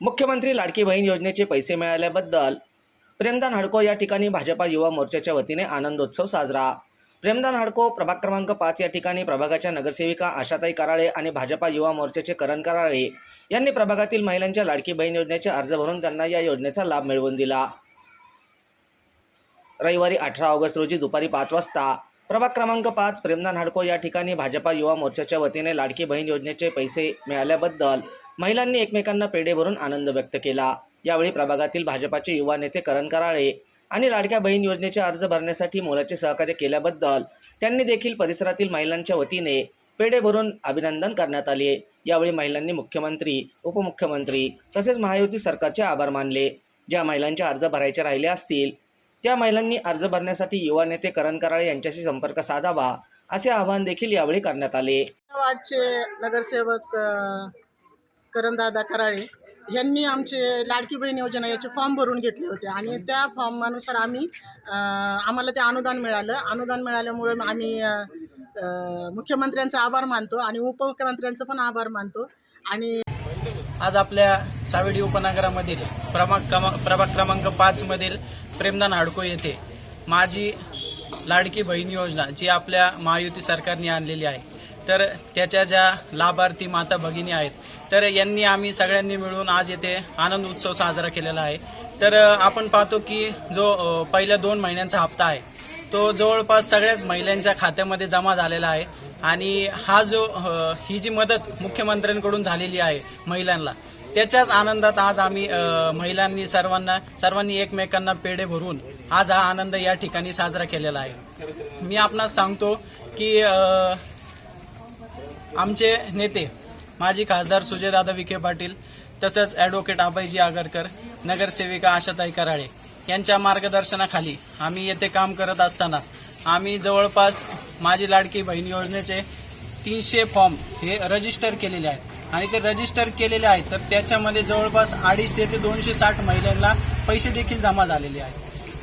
मुख्यमंत्री लाडकी बहीण योजनेचे पैसे मिळाल्याबद्दल प्रेमदान हडको या ठिकाणी भाजपा युवा मोर्चाच्या वतीने आनंदोत्सव साजरा. प्रेमदान हडको प्रभाग क्रमांक पाच या ठिकाणी प्रभागाच्या नगरसेविका आशाताई कराळे आणि भाजपा युवा मोर्चाचे करण कराळे यांनी प्रभागातील महिलांच्या लाडकी बहीण योजनेचे अर्ज भरून त्यांना या योजनेचा लाभ मिळवून दिला. रविवारी अठरा ऑगस्ट रोजी दुपारी पाच वाजता प्रभाग क्रमांक पाच प्रेमदान हडको या ठिकाणी भाजपा युवा मोर्चाच्या वतीने लाडकी बहीण योजनेचे पैसे मिळाल्याबद्दल महिलांनी एकमेकांना पेढे भरून आनंद व्यक्त केला. यावेळी प्रभागातील भाजपाचे युवा नेते करण कराळे आणि लाडक्या बहीण योजनेचे अर्ज भरण्यासाठी मोलाचे सहकार्य केल्याबद्दल त्यांनी देखील परिसरातील महिलांच्या वतीने पेढे भरून अभिनंदन करण्यात आले. यावेळी महिलांनी मुख्यमंत्री उपमुख्यमंत्री तसेच महायुती सरकारचे आभार मानले. ज्या महिलांचे अर्ज भरायचे राहिले असतील त्या महिलांनी अर्ज भरण्यासाठी युवा नेते करण कराळे यांच्याशी संपर्क साधावा असे आवाहन देखील यावेळी करण्यात आले. वार्डचे नगरसेवक करणदादा कराळे यांनी आमचे लाडकी बहीण योजना याचे फॉर्म भरून घेतले होते आणि त्या फॉर्मानुसार आम्ही आम्हाला ते अनुदान मिळालं. अनुदान मिळाल्यामुळे आम्ही मुख्यमंत्र्यांचा आभार मानतो आणि उपमुख्यमंत्र्यांचा पण आभार मानतो आणि आज आपल्या सावेडी उपनगरामधील प्रभाग क्रमांक प्रभाग क्रमांक पाचमधील प्रेमदान हाडको येथे माझी लाडकी बहीण योजना जी आपल्या महायुती सरकारने आणलेली आहे तर त्याच्या ज्या लाभार्थी माता भगिनी आहेत तर यांनी आम्ही सगळ्यांनी मिळून आज येथे आनंद उत्सव साजरा केलेला आहे. तर आपण पाहतो की जो पहिल्या दोन महिन्यांचा हप्ता आहे तो जवळपास सगळ्याच महिलांच्या खात्यामध्ये जमा झालेला आहे. आणि हा जो ही जी मदत मुख्यमंत्र्यांकडून झालेली आहे महिलांना त्याच्याच आनंदात आज आम्ही महिलांनी सर्वांना सर्वांनी एकमेकांना पेढे भरून आज हा आनंद या ठिकाणी साजरा केलेला आहे. मी आपणास सांगतो की आमचे नेते माजी खासदार सुजयदादा विखे पाटील तसंच ॲडव्होकेट अभयजी आगरकर नगरसेविका आशाताई कराळे यांच्या मार्गदर्शनाखाली आम्ही येथे काम करत असताना आम्ही जवळपास माझी लाडकी बहीण योजनेचे तीनशे फॉर्म हे रजिस्टर केलेले आहेत. आणि ते रजिस्टर केलेले आहेत तर त्याच्यामध्ये जवळपास अडीचशे ते दोनशे साठ महिलांना पैसे देखील जमा झालेले आहेत.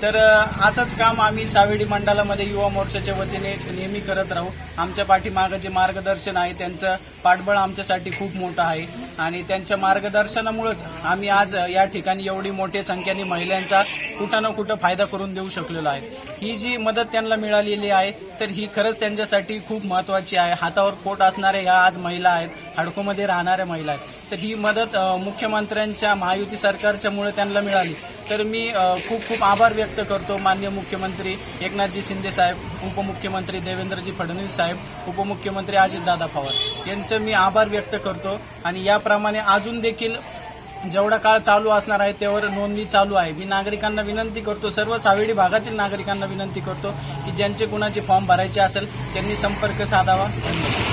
तर असंच काम आम्ही सावेडी मंडळामध्ये युवा मोर्चाच्या वतीने नेहमी करत राहू. आमच्या पाठीमागं जे मार्गदर्शन आहे त्यांचं पाठबळ आमच्यासाठी खूप मोठं आहे. आणि त्यांच्या मार्गदर्शनामुळेच आम्ही आज या ठिकाणी एवढी मोठ्या संख्येने महिलांचा कुठं ना कुठं फायदा करून देऊ शकलेलो आहे. ही जी मदत त्यांना मिळालेली आहे तर ही खरंच त्यांच्यासाठी खूप महत्त्वाची आहे. हातावर पोट असणाऱ्या ह्या आज महिला आहेत हडकोमध्ये राहणाऱ्या महिला आहेत. तर ही मदत मुख्यमंत्र्यांच्या महायुती सरकारच्यामुळे त्यांना मिळाली. तर मी खूप खूप आभार व्यक्त करतो मान्य मुख्यमंत्री एकनाथजी शिंदे साहेब उपमुख्यमंत्री देवेंद्रजी फडणवीस साहेब उपमुख्यमंत्री अजितदादा पवार. यांचं मी आभार व्यक्त करतो आणि याप्रमाणे अजून देखील जेवढा काळ चालू असणार आहे त्यावर नोंदणी चालू आहे. मी नागरिकांना विनंती करतो सर्व सावेडी भागातील नागरिकांना विनंती करतो की ज्यांचे कुणाचे फॉर्म भरायचे असेल त्यांनी संपर्क साधावा. धन्यवाद.